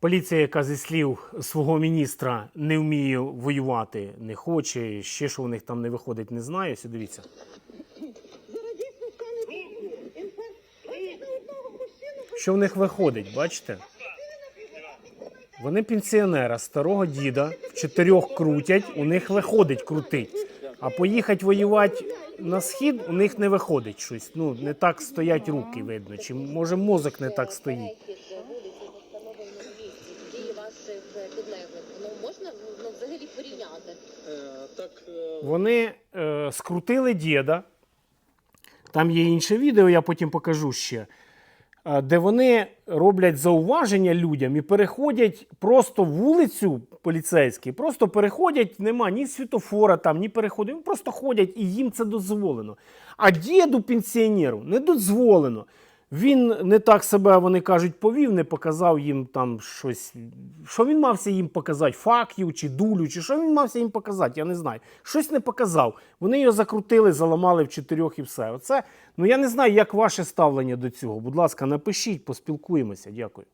Поліція, яка зі слів свого міністра не вміє воювати, не хоче, ще що у них там не виходить, не знаю. Ось дивіться. Що в них виходить, бачите? Вони пенсіонера, старого діда, в чотирьох крутять, у них виходить крутить. А поїхати воювати на схід у них не виходить щось. Ну, не так стоять руки, видно. Чи може мозок не так стоїть. Підлеглих. Ну можна ну, взагалі порівняти? Е, Так, е, Вони е, скрутили діда. Там є інше відео, я потім покажу ще. е, Де вони роблять зауваження людям і переходять просто вулицю поліцейські, просто переходять, нема ні світофора там, ні переходу. Вони просто ходять і їм це дозволено. А діду пенсіонеру не дозволено. Він не так себе, вони кажуть, повів, не показав їм там щось. Що він мався їм показати? Факів чи дулю, чи що він мався їм показати? Я не знаю. Щось не показав. Вони його закрутили, заламали в чотирьох і все. Оце, ну я не знаю, як ваше ставлення до цього. Будь ласка, напишіть, поспілкуємося. Дякую.